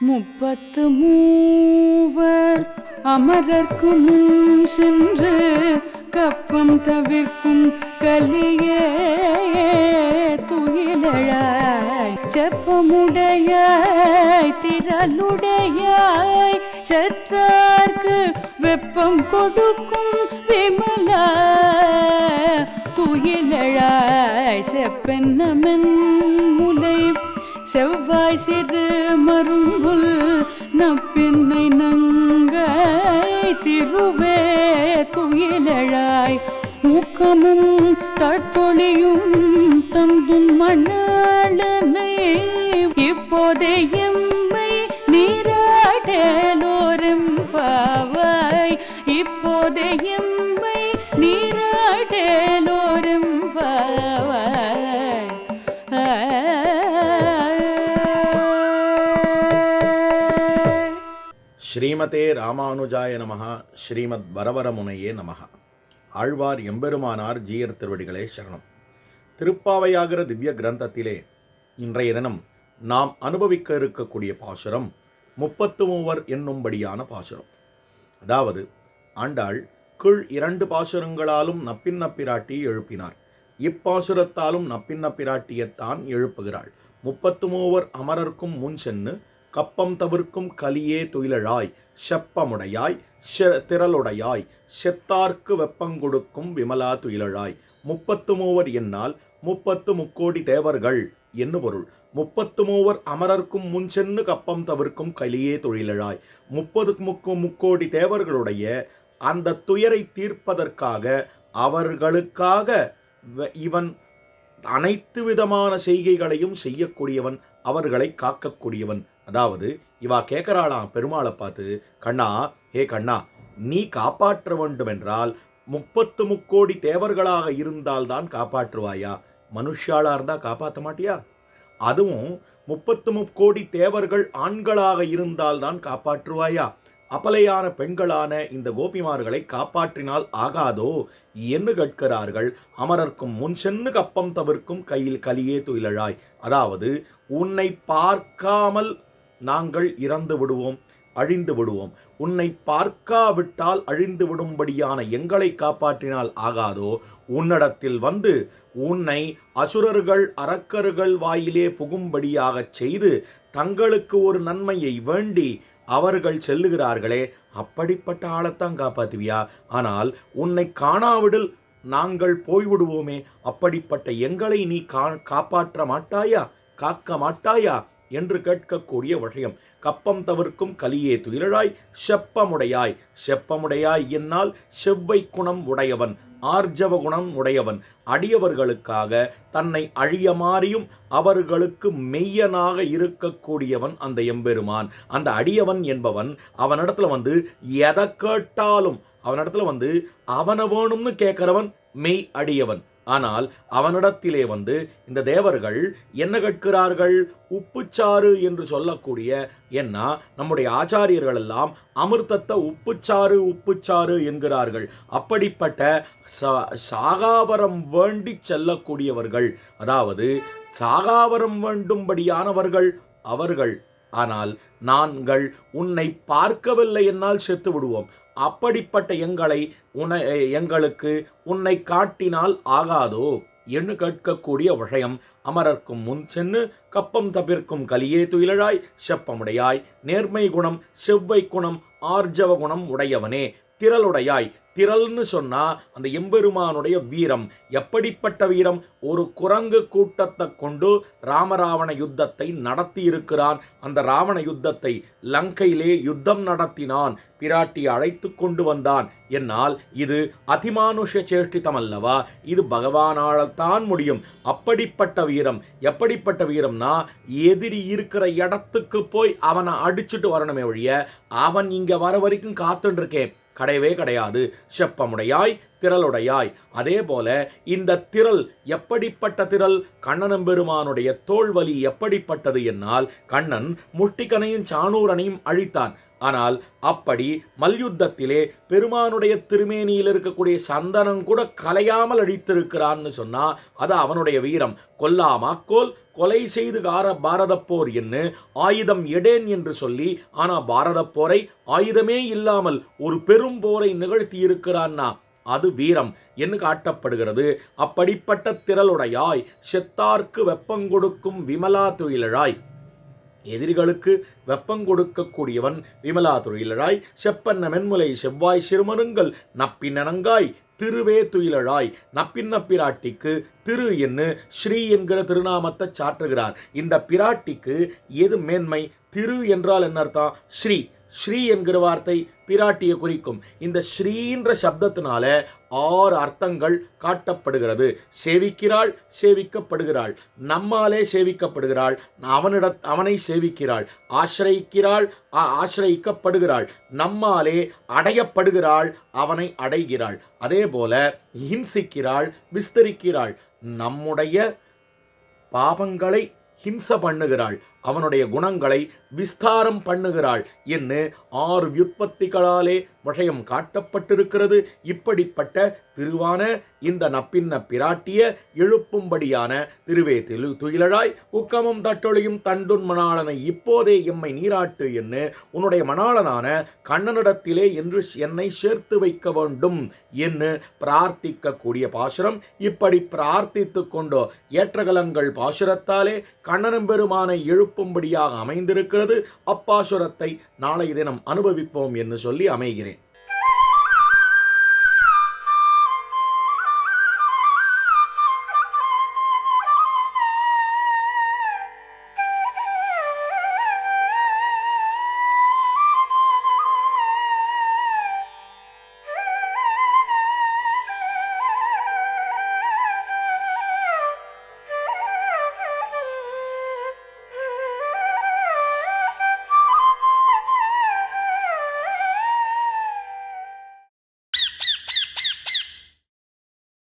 முப்பத்து மூவர் அமரர்க்கு முன் சென்று கப்பம் தவிர்க்கும் கலியே துயிலழாய். செப்பமுடையாய் திரளுடையாய் சற்றார்க்கு வெப்பம் கொடுக்கும் விமலா துயிலழாய் செப்பென்னமென் முலை செவ்வாய் சிறு மருங்குல் நப்பின்னை நங்கை திருவே துயிலழாய் ஊக்கமும் தற்பொழியும் தந்தும் மணாளனை இப்போதே எம்மை ஸ்ரீமதே ராமானுஜாய நமஹ ஸ்ரீமத் வரவரமுனையே நமஹ. ஆழ்வார் எம்பெருமானார் ஜீயர் திருவடிகளே சரணம். திருப்பாவையாகிற திவ்ய கிரந்தத்திலே இன்றைய தினம் நாம் அனுபவிக்க இருக்கக்கூடிய பாசுரம் முப்பத்து மூவர் என்னும்படியான பாசுரம். அதாவது ஆண்டாள் கீழ் இரண்டு பாசுரங்களாலும் நப்பின்ன பிராட்டி எழுப்பினார். இப்பாசுரத்தாலும் நப்பின்ன பிராட்டியைத்தான் எழுப்புகிறாள். முப்பத்து மூவர் அமரர்க்கும் முன் சென்று கப்பம் தவிர்க்கும் கலியே துயிலழாய் செப்பமுடையாய் செ- திரளுடையாய் செத்தார்க்கு வெப்பங்கொடுக்கும் விமலா துயிலழாய். முப்பத்து மூவர் என்னால் முப்பத்து முக்கோடி தேவர்கள் என்று பொருள். முப்பத்து மூவர் அமரர்க்கும் முன் சென்னு கப்பம் தவிர்க்கும் கலியே தொழிலழாய் முப்பது முக்கு முக்கோடி தேவர்களுடைய அந்த துயரை தீர்ப்பதற்காக அவர்களுக்காக வ- இவன் அனைத்து விதமான செய்கைகளையும் செய்யக்கூடியவன் அவர்களை காக்கக்கூடியவன். அதாவது இவா கேட்குறாளாம் பெருமாளை பார்த்து கண்ணா ஹே கண்ணா நீ காப்பாற்ற வேண்டும் என்றால் முப்பத்து முக்கோடி தேவர்களாக இருந்தால்தான் காப்பாற்றுவாயா? மனுஷாளாக இருந்தால் காப்பாற்ற மாட்டியா? அதுவும் முப்பத்து முக்கோடி தேவர்கள் ஆண்களாக இருந்தால்தான் காப்பாற்றுவாயா? அபலையான பெண்களான இந்த கோபிமார்களை காப்பாற்றினால் ஆகாதோ? என்று கேட்கிறார்கள். அமரர்க்கும் முன் சென்று கப்பம் தவிர்க்கும் கையில் கலியே துயிலழாய். அதாவது உன்னை பார்க்காமல் நாங்கள் இறந்து விடுவோம் அழிந்து விடுவோம். உன்னை பார்க்காவிட்டால் அழிந்து விடும்படியான எங்களை காப்பாற்றினால் ஆகாதோ? உன்னிடத்தில் வந்து உன்னை அசுரர்கள் அரக்கர்கள் வாயிலே புகும்படியாகச் செய்து தங்களுக்கு ஒரு நன்மையை வேண்டி அவர்கள் செல்லுகிறார்களே அப்படிப்பட்ட ஆளைத்தான் காப்பாத்துவியா? ஆனால் உன்னை காணாவிடில் நாங்கள் போய்விடுவோமே அப்படிப்பட்ட எங்களை நீ கா காப்பாற்ற மாட்டாயா? காக்க மாட்டாயா? என்று கேட்கக்கூடிய விஷயம். கப்பம் தவிர்க்கும் கலியே துயிலழாய் செப்பமுடையாய். செப்பமுடையாய் என்னால் செவ்வை குணம் உடையவன் ஆர்ஜவ குணம் உடையவன். அடியவர்களுக்காக தன்னை அழிய மாறியும் அவர்களுக்கு மெய்யனாக இருக்கக்கூடியவன் அந்த எம்பெருமான். அந்த அடியவன் என்பவன் அவனிடத்துல வந்து எதை கேட்டாலும் அவனிடத்துல வந்து அவனை வேணும்னு கேட்கிறவன் மெய் அடியவன். ஆனால் அவனிடத்திலே வந்து இந்த தேவர்கள் என்ன கேட்கிறார்கள்? உப்புச்சாறு என்று சொல்லக்கூடிய என்ன? நம்முடைய ஆச்சாரியர்கள் எல்லாம் அமிர்தத்தை உப்புச்சாறு உப்புச்சாறு என்கிறார்கள். அப்படிப்பட்ட சாகாபரம் சாகாவரம் வேண்டி செல்லக்கூடியவர்கள் அதாவது சாகாவரம் வேண்டும்படியானவர்கள் அவர்கள். ஆனால் நாங்கள் உன்னை பார்க்கவில்லை என்னால் செத்து விடுவோம் அப்படிப்பட்ட எங்களை உன எங்களுக்கு உன்னை காட்டினால் ஆகாதோ? என்று கேட்கக்கூடிய விஷயம். அமரர்க்கும் முன் சென்று கப்பம் தவிர்க்கும் கலியே துயிலழாய் செப்பமுடையாய் நேர்மை குணம் செவ்வை குணம் ஆர்ஜவ குணம் உடையவனே. திரளுடையாய். திரள்னு சொன்னா அந்த எம்பெருமானுடைய வீரம். எப்படிப்பட்ட வீரம்? ஒரு குரங்கு கூட்டத்தை கொண்டு ராமராவண யுத்தத்தை நடத்தி இருக்கிறான் அந்த ராவண யுத்தத்தை லங்கையிலே யுத்தம் நடத்தினான். பிராட்டி அழைத்து கொண்டு வந்தான். என்னால் இது அதிமானுஷ சேஷ்டிதம் அல்லவா? இது பகவானால்தான் முடியும். அப்படிப்பட்ட வீரம். எப்படிப்பட்ட வீரம்னா எதிரி இருக்கிற இடத்துக்கு போய் அவனை அடிச்சுட்டு வரணுமே ஒழிய அவன் இங்கே வர வரைக்கும் காத்துட்டு இருக்கேன். கிடையவே கிடையாது. செப்பமுடையாய் திரளுடையாய். அதே போல இந்த திரள் எப்படிப்பட்ட திரள்? கண்ணனம் பெருமானுடைய தோல்வலி எப்படிப்பட்டது என்னால்? கண்ணன் முட்டிக்கனையும் சாணூரனையும் அழித்தான். ஆனால் அப்படி மல்யுத்தத்திலே பெருமானுடைய திருமேனியில் இருக்கக்கூடிய சந்தனம் கூட கலையாமல் அழித்திருக்கிறான்னு சொன்னா அது அவனுடைய வீரம். கொல்லாமாக்கோல் கொலை செய்து கார பாரதப் போர் என்ன ஆயுதம் எடேன் என்று சொல்லி ஆனால் பாரதப் போரை ஆயுதமே இல்லாமல் ஒரு பெரும் போரை நிகழ்த்தி இருக்கிறான்னா அது வீரம் என்று காட்டப்படுகிறது. அப்படிப்பட்ட திரளுடையாய் செத்தார்க்கு வெப்பம் கொடுக்கும் விமலா துயிலழாய். எதிரிகளுக்கு வெப்பம் கொடுக்கக்கூடியவன் விமலா துயிலழாய். செப்பன்ன மென்முலை செவ்வாய் சிறுமருங்கள் நப்பினங்காய் திருவே துயிலழாய் நப்பின்ன பிராட்டிக்கு திரு என்று ஸ்ரீ என்கிற திருநாமத்தை சாற்றுகிறார். இந்த பிராட்டிக்கு எது மேன்மை? திரு என்றால் என்ன அர்த்தம் ஸ்ரீ. ஸ்ரீ என்கிற வார்த்தை பிராட்டியை குறிக்கும். இந்த ஸ்ரீன்ற சப்தத்தினால ஆறு அர்த்தங்கள் காட்டப்படுகிறது. சேவிக்கிறாள் சேவிக்கப்படுகிறாள். நம்மாலே சேவிக்கப்படுகிறாள். அவனிட அவனை சேவிக்கிறாள். ஆசிரயிக்கிறாள் ஆசிரயிக்கப்படுகிறாள். நம்மாலே அடையப்படுகிறாள் அவனை அடைகிறாள். அதே போல ஹிம்சிக்கிறாள் விஸ்தரிக்கிறாள். நம்முடைய பாவங்களை ஹிம்ச பண்ணுகிறாள். அவனுடைய குணங்களை விஸ்தாரம் பண்ணுகிறாள் என்று ஆறு வியுற்பத்திகளாலே விஷயம் காட்டப்பட்டிருக்கிறது. இப்படிப்பட்ட திருவான இந்த நப்பின்ன பிராட்டிய எழுப்பும்படியான திருவே திரு துயிலழாய் உக்கமும் தட்டொழியும் தண்டுன் மணாளனை இப்போதே எம்மை நீராட்டு என்று உன்னுடைய மணாளனான கண்ணனிடத்திலே என்று என்னை சேர்த்து வைக்க வேண்டும் என்று பிரார்த்திக்கக்கூடிய பாசுரம் இப்படி பிரார்த்தித்து கொண்டோ ஏற்றகலங்கள் பாசுரத்தாலே கண்ணனும் பெருமானை எழுப்பும்படியாக அமைந்திருக்கிறது. அப்பாசுரத்தை நாளை தினம் அனுபவிப்போம் என்று சொல்லி அமைகிறேன்.